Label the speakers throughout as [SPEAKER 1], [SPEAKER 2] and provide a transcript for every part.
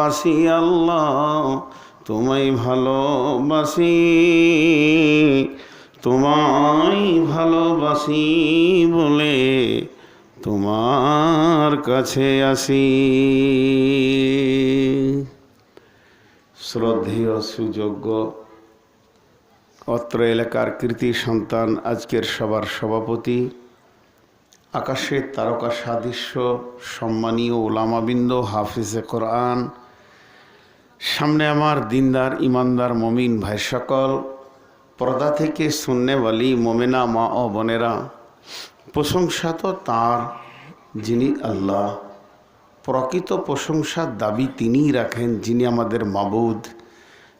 [SPEAKER 1] ভালোবাসি আল্লাহ, তোমায় ভালোবাসি তোমায় ভালোবাসি বলে তোমার কাছে আসি। শ্রদ্ধেয়, সুযোগ্য, অত্র এলাকার কৃতি সন্তান, আজকের সবার সভাপতি, আকাশের তারকা সাদৃশ্য, সম্মানীয় ওলামাবিন্দ, হাফিজে কোরআন সামনে আমার দিনদার, ইমানদার, মমিন ভাই সকল, পর্দা থেকে শূন্যবালি মোমেনা মা ও বোনেরা, প্রশংসা তো তাঁর, যিনি আল্লাহ। প্রকৃত প্রশংসার দাবি তিনিই রাখেন, যিনি আমাদের মাবুদ,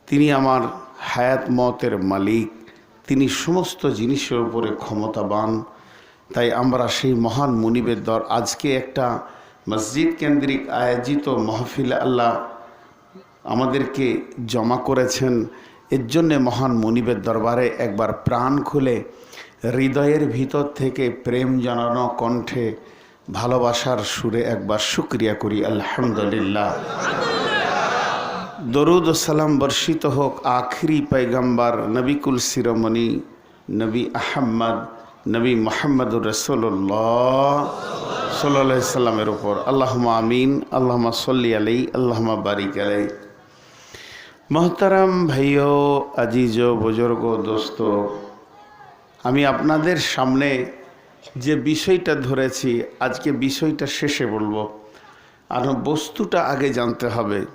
[SPEAKER 1] তিনি আমার হায়াত মতের মালিক, তিনি সমস্ত জিনিসের উপরে ক্ষমতাবান। তাই আমরা সেই মহান মুনিবের দর, আজকে একটা মসজিদ কেন্দ্রিক আয়োজিত মাহফিল আল্লাহ আমাদেরকে জমা করেছেন। এর জন্যে মহান মনিবের দরবারে একবার প্রাণ খুলে হৃদয়ের ভিতর থেকে প্রেম জানানো কণ্ঠে ভালোবাসার সুরে একবার শুক্রিয়া করি, আলহামদুলিল্লাহ। দরুদ সালাম বর্ষিত হোক আখিরি পৈগম্বার নবিকুল শিরোমণি নবী আহম্মদ নবী মোহাম্মদুর রসোল্লাহ সাল্লাহ সাল্লামের ওপর আল্লাহমা আমিন আল্লাহমা সল্লি আলাই আল্লাহমা বারিক আলাই মহতারাম ভাইও আজিজ, বুজুর্গ, দোস্ত, আমি আপনাদের সামনে যে বিষয়টা ধরেছি, আজকে বিষয়টা শেষে বলব। আর বস্তুটা আগে জানতে হবে।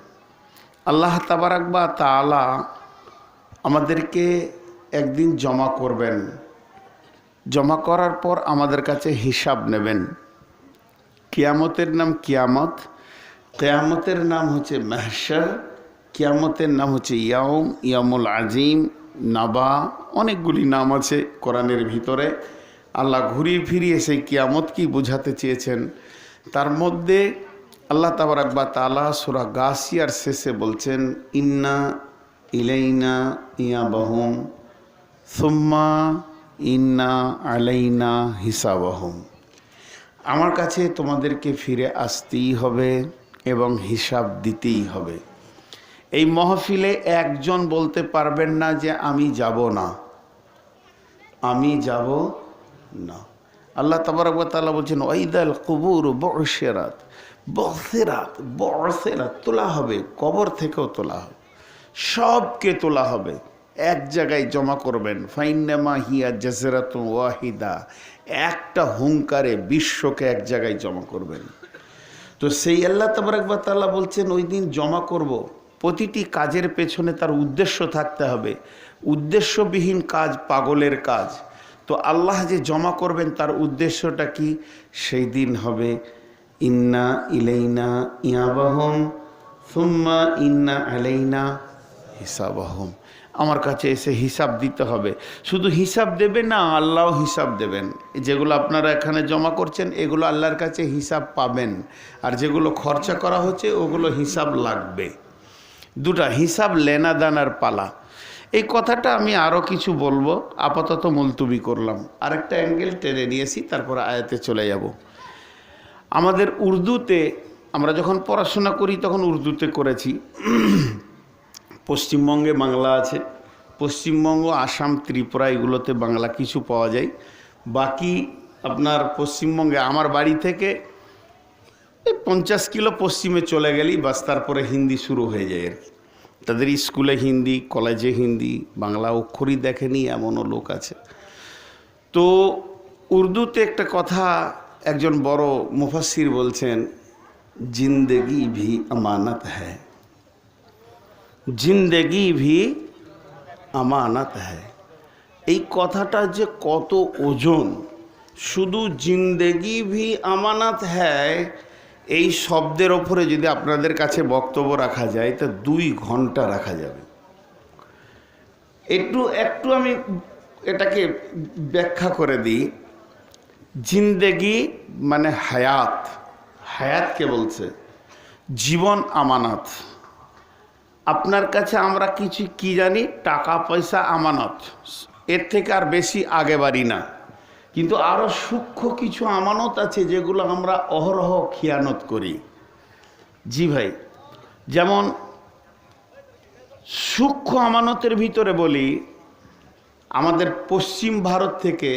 [SPEAKER 1] আল্লাহ তাবারাকবা তালা আমাদেরকে একদিন জমা করবেন। জমা করার পর আমাদের কাছে হিসাব নেবেন। কিয়ামতের নাম কিয়ামত, কেয়ামতের নাম হচ্ছে মেহসার কিয়ামতের নাম হচ্ছে ইয়াউম ইয়ামুল আজিম, নাবা, অনেকগুলি নাম আছে কোরআনের ভিতরে। আল্লাহ ঘুরিয়ে ফিরিয়ে সেই কিয়ামত কি বোঝাতে চেয়েছেন। তার মধ্যে আল্লাহ তাবারাকবা তালা সুরা গাছিয়ার শেষে বলছেন, ইন্না ইলাইনা ইয়া বাহুম সুম্মা ইন্না আলাইনা হিসাবাহুম। আমার কাছে তোমাদেরকে ফিরে আসতেই হবে এবং হিসাব দিতেই হবে। এই মহফিলে একজন বলতে পারবেন না যে, আমি যাব না। আমি যাব না। আল্লাহ তাবারকতালা বলছেন ওইদাল কবুর বসেরাত বসেরাত বসেরাত তোলা হবে, কবর থেকেও তোলা হবে, সবকে তোলা হবে, এক জায়গায় জমা করবেন। ফাইনামা হিয়া জেসেরাত ওয়াহিদা, একটা হুঙ্কারে বিশ্বকে এক জায়গায় জমা করবেন। তো সেই আল্লাহ তাবারকবা তাল্লাহ বলছেন, ওই দিন জমা করব। প্রতিটি কাজের পেছনে তার উদ্দেশ্য থাকতে হবে। উদ্দেশ্যবিহীন কাজ পাগলের কাজ। তো আল্লাহ যে জমা করবেন তার উদ্দেশ্যটা কি? সেই দিন হবে, ইন্না ইলাইনা ইয়াবাহম, সুম্মা ইন্না আলাইনা হিসাবাহম। আমার কাছে এসে হিসাব দিতে হবে। শুধু হিসাব দেবে না আল্লাহ হিসাব দেবেন। যেগুলো আপনারা এখানে জমা করছেন, এগুলো আল্লাহর কাছে হিসাব পাবেন। আর যেগুলো খরচা করা হচ্ছে, ওগুলো হিসাব লাগবে। দুটা হিসাব লেনা দানার পালা। এই কথাটা আমি আরও কিছু বলব। আপাতত মুলতুবি করলাম। আরেকটা অ্যাঙ্গেল টেনে নিয়েছি, তারপর আয়াতে চলে যাব। আমাদের উর্দুতে, আমরা যখন পড়াশোনা করি, তখন উর্দুতে করেছি। পশ্চিমবঙ্গে বাংলা আছে, পশ্চিমবঙ্গ, আসাম, ত্রিপুরা, এগুলোতে বাংলা কিছু পাওয়া যায়। বাকি আপনার পশ্চিমবঙ্গে, আমার বাড়ি থেকে পঞ্চাশ কিলো পশ্চিমে চলে গেলেই বাস, তারপরে হিন্দি শুরু হয়ে যায় আর কি। তাদের স্কুলে হিন্দি, কলেজে হিন্দি, বাংলা অক্ষরই দেখেনি, এমনও লোক আছে। তো উর্দুতে একটা কথা একজন বড় মুফাসির বলছেন, জিন্দেগি ভি আমানত হ্যায়। জিন্দেগি ভি আমানত হ্যায়। এই কথাটা যে কত ওজন, শুধু জিন্দেগি ভি আমানত হ্যায় এই শব্দের ওপরে যদি আপনাদের কাছে বক্তব্য রাখা যায়, তা দুই ঘণ্টা রাখা যাবে। একটু একটু আমি এটাকে ব্যাখ্যা করে দিই। জিন্দেগি মানে হায়াত। হায়াতকে বলছে? জীবন আমানত। আপনার কাছে আমরা কিছু কি জানি? টাকা, পয়সা, আমানত। এর থেকে আর বেশি আগে বাড়ি না। কিন্তু আরও সূক্ষ্ম কিছু আমানত আছে যেগুলো আমরা অহরহ খিয়ানত করি। জি ভাই, যেমন সূক্ষ্ম আমানতের ভিতরে বলি, আমাদের পশ্চিম ভারত থেকে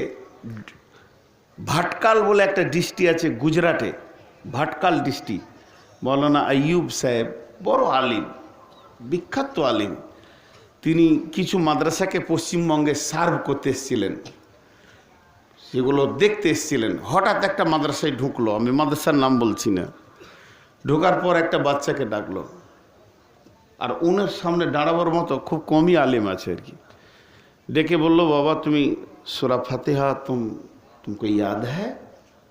[SPEAKER 1] ভাটকাল বলে একটা ডিস্ট্রি আছে গুজরাটে, ভাটকাল ডিস্ট্রি মৌলানা আইয়ুব সাহেব বড় আলিম, বিখ্যাত আলিম। তিনি কিছু মাদ্রাসাকে পশ্চিমবঙ্গে সার্ভ করতে এসেছিলেন। এগুলো দেখতে এসেছিলেন। হঠাৎ একটা মাদ্রাসায় ঢুকলো, আমি মাদ্রাসার নাম বলছি না। ঢোকার পর একটা বাচ্চাকে ডাকলো। আর উনার সামনে দাঁড়াবার মতো খুব কমই আলেম আছে আর কি। ডেকে বলল, বাবা, তুমি সুরা ফাতেহা তুম, তুমকো ইয়াদ হ্যাঁ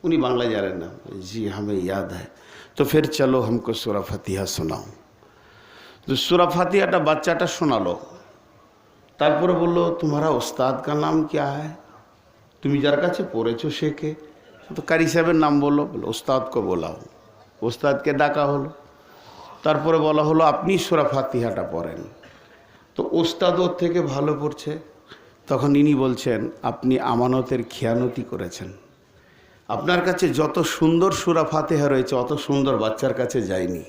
[SPEAKER 1] উনি বাংলা জানেন না। জি, হামে ইয়াদ হ্যাঁ তো ফের চলো, হামকো সুরা ফাতিহা শোনাও। তো সুরা ফাতিহাটা বাচ্চাটা শোনালো। তারপরে বলল, তোমারা ওস্তাদ কা নাম কে হ্যায়? তুমি যার কাছে পড়েছো সে কে? তো কারি সাহেবের নাম বলল বলো ওস্তাদকে বলাও ওস্তাদকে ডাকা হলো। তারপরে বলা হলো, আপনি সুরা ফাতিহাটা পড়েন। তো ওস্তাদ ওর থেকে ভালো পড়ছে। তখন ইনি বলছেন, আপনি আমানতের খেয়ানতি করেছেন। আপনার কাছে যত সুন্দর সুরা ফাতেহা রয়েছে, অত সুন্দর বাচ্চার কাছে যায়নি।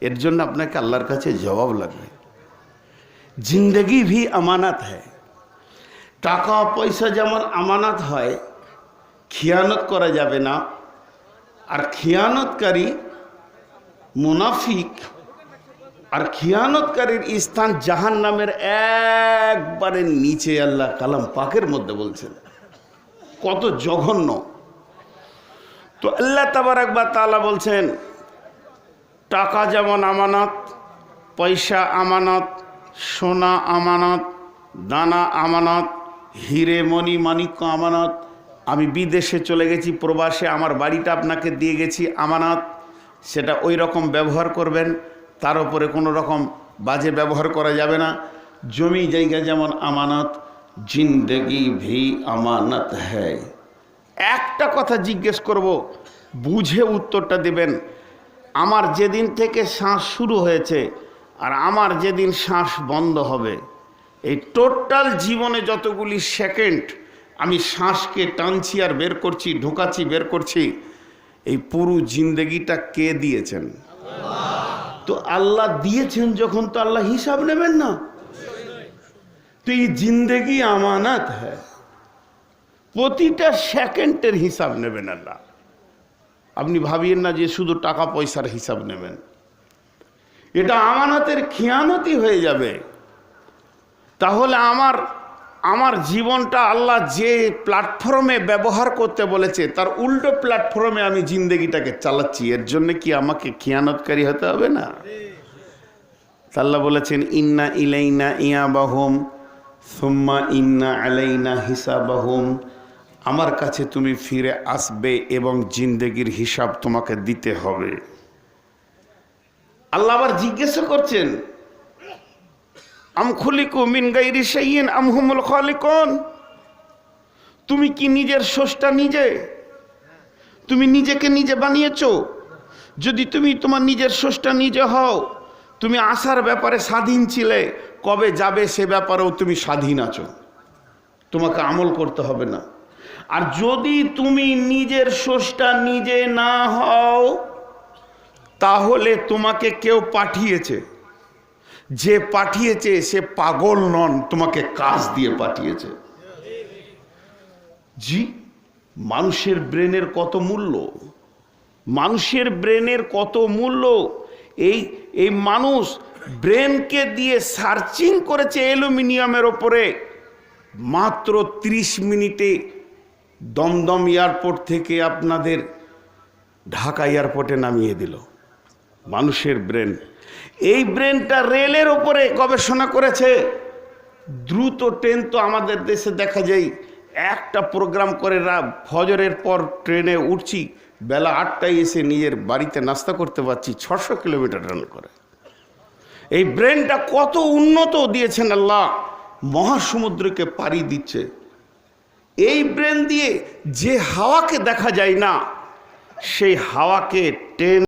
[SPEAKER 1] এর জন্য আপনাকে আল্লাহর কাছে জবাব লাগবে। জিন্দগি ভি আমানত হ্যায়। টাকা পয়সা যেমন আমানত হয়, খিয়ানত করা যাবে না। আর খিয়ানতকারী মুনাফিক আর খিয়ানতকারীর স্থান জাহান নামের একবারে নিচে, আল্লাহ কালাম পাকের মধ্যে বলছেন। কত জঘন্য। তো আল্লাহ তাবার একবার তালা বলছেন, টাকা যেমন আমানত, পয়সা আমানত, সোনা আমানত, দানা আমানত হিরে মণি মানিক্য আমানত, আমি বিদেশে চলে গেছি, প্রবাসে আমার বাড়িটা আপনাকে দিয়ে গেছি আমানত। সেটা ওই রকম ব্যবহার করবেন, তার উপরে কোনো রকম বাজে ব্যবহার করা যাবে না। জমি জায়গা যেমন আমানত, জিন্দগি ভি আমানত হ্যায়। একটা কথা জিজ্ঞেস করব, বুঝে উত্তরটা দেবেন। আমার যেদিন থেকে শ্বাস শুরু হয়েছে, আর আমার যেদিন শ্বাস বন্ধ হবে এই টোটাল জীবনে যতগুলি সেকেন্ড আমি শ্বাসকে টানছি আর বের করছি, ঢোকাচ্ছি, বের করছি, এই পুরো জিন্দগিটা কে দিয়েছেন? তো আল্লাহ দিয়েছেন যখন, তো আল্লাহ হিসাব নেবেন না। তো এই জিন্দগি আমানত হ্যাঁ। প্রতিটা সেকেন্ডের হিসাব নেবেন আল্লাহ। আপনি ভাবিয়েন না যে শুধু টাকা পয়সার হিসাব নেবেন। এটা আমানতের খেয়ানতি হয়ে যাবে। তাহলে আমার আমার জীবনটা আল্লাহ যে প্ল্যাটফর্মে ব্যবহার করতে বলেছে, তার উল্টো প্ল্যাটফর্মে আমি জিন্দগিটাকে চালাচ্ছি, এর জন্য কি আমাকে খেয়ানতকারী হতে হবে না? আল্লাহ বলেছেন, ইন্না ইলাইনা ইয়া বাহুম সুম্মা ইন্না আলাইনা হিসাবাহুম। আমার কাছে তুমি ফিরে আসবে এবং জিন্দগির হিসাব তোমাকে দিতে হবে। আল্লাহ আবার জিজ্ঞাসা করছেন মিন গাইরি তুমি কি নিজের সোসটা নিজে? তুমি নিজেকে নিজে বানিয়েছো? যদি তুমি তোমার নিজের সোসটা নিজে হও, তুমি আসার ব্যাপারে স্বাধীন ছিলে, কবে যাবে সে ব্যাপারেও তুমি স্বাধীন আছো? তোমাকে আমল করতে হবে না। আর যদি তুমি নিজের সোসটা নিজে না হও, তাহলে তোমাকে কেউ পাঠিয়েছে। যে পাঠিয়েছে, সে পাগল নন, তোমাকে কাজ দিয়ে পাঠিয়েছে। জি, মানুষের ব্রেনের কত মূল্য? মানুষের ব্রেনের কত মূল্য? এই এই মানুষ ব্রেনকে দিয়ে সার্চিং করেছে অ্যালুমিনিয়ামের ওপরে। মাত্র ৩০ মিনিটে দমদম এয়ারপোর্ট থেকে আপনাদের ঢাকা এয়ারপোর্টে নামিয়ে দিল। মানুষের ব্রেন। এই ব্রেনটা রেলের ওপরে গবেষণা করেছে। দ্রুত ট্রেন তো আমাদের দেশে দেখা যায়, একটা প্রোগ্রাম করে ফজরের পর ট্রেনে উঠছি, বেলা আটটায় এসে নিজের বাড়িতে নাস্তা করতে পারছি, ছশো কিলোমিটার রান করে। এই ব্রেনটা কত উন্নত দিয়েছেন আল্লাহ, মহাসমুদ্রকে পাড়ি দিচ্ছে। এই ব্রেন দিয়ে যে হাওয়াকে দেখা যায় না, সেই হাওয়াকে ট্রেন